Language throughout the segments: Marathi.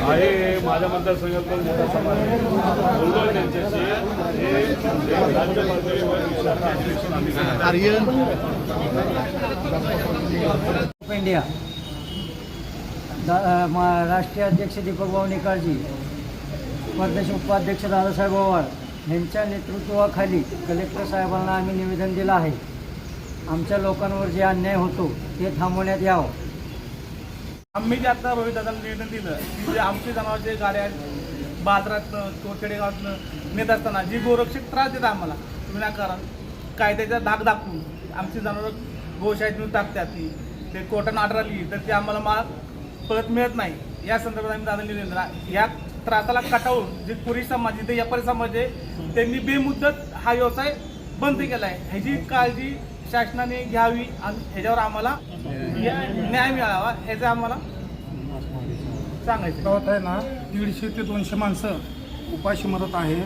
आहे माझ्या मतदारसंघात पण मोठा समाज आहे. बोललो आहे. त्यांच्याशी हे हे राज्य पातळीवर आम्ही इंडिया. दा- अ, मा- राष्ट्रीय अध्यक्ष दीपक भाऊ निकाळजी प्रदेश उपाध्यक्ष दादासाहेब ओवाळ यांच्या नेतृत्वाखाली कलेक्टर साहेबांना आम्ही निवेदन दिलं आहे. आमच्या लोकांवर जे अन्याय होतो ते थांबवण्यात यावं. आम्ही जे आता भविष्याला निवेदन दिलं की जे आमचे जनावरचे गाड्या बाजारातनं किंवा खेडेगावातनं नेत असताना जी गोरक्षक त्रास देतात आम्हाला विनाकारण कायद्याचा धाक दाखवून आमची जनावरं गोशाळेतून टाकतात ती. ते कोर्टानं ऑर्डर आली तर ते आम्हाला माल परत मिळत नाही. या संदर्भात आम्ही दादा निवेदन दिलं या त्रासाला कटाळून जे पुरी समाज इथे व्यापारी समाज आहे त्यांनी बेमुद्दत हा व्यवसाय बंद केला आहे ह्याची काळजी शासनाने घ्यावी आणि ह्याच्यावर आम्हाला न्याय मिळावा ह्याचं आम्हाला सांगायचं. गावात आहे ना दीडशे ते दोनशे माणसं उपाशी मरत आहे.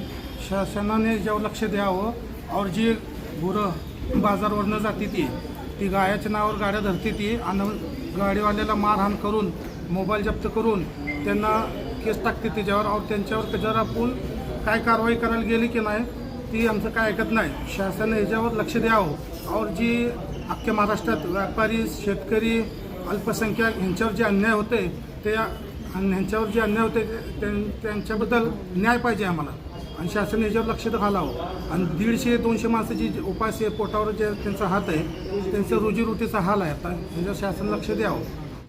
शासनाने याच्यावर लक्ष द्यावं और जी गुरं बाजारवर न जाते ती ती गायाच्या नावावर गाड्या धरते ती आणि गाडीवाल्याला मारहाण करून मोबाईल जप्त करून त्यांना केस टाकते त्याच्यावर और त्यांच्यावर त्याच्यावर आपण काय कारवाई करायला गेली की नाही ती आमचं काय ऐकत नाही. शासन याच्यावर लक्ष द्यावं. और जी अख्ख्या महाराष्ट्रात व्यापारी शेतकरी अल्पसंख्याक ह्यांच्यावर जे अन्याय होते ते आणि ह्यांच्यावर जे अन्याय होते त्यां- त्यांच्याबद्दल न्याय पाहिजे आम्हाला. आणि शासन याच्यावर लक्ष तर घालावं. आणि दीडशे दोनशे माणसाची जी उपाशी पोटावर जे त्यांचा हात आहे त्यांचं रोजीरोटीचा हाल आहे. आता ह्याच्यावर शासन लक्ष द्यावं.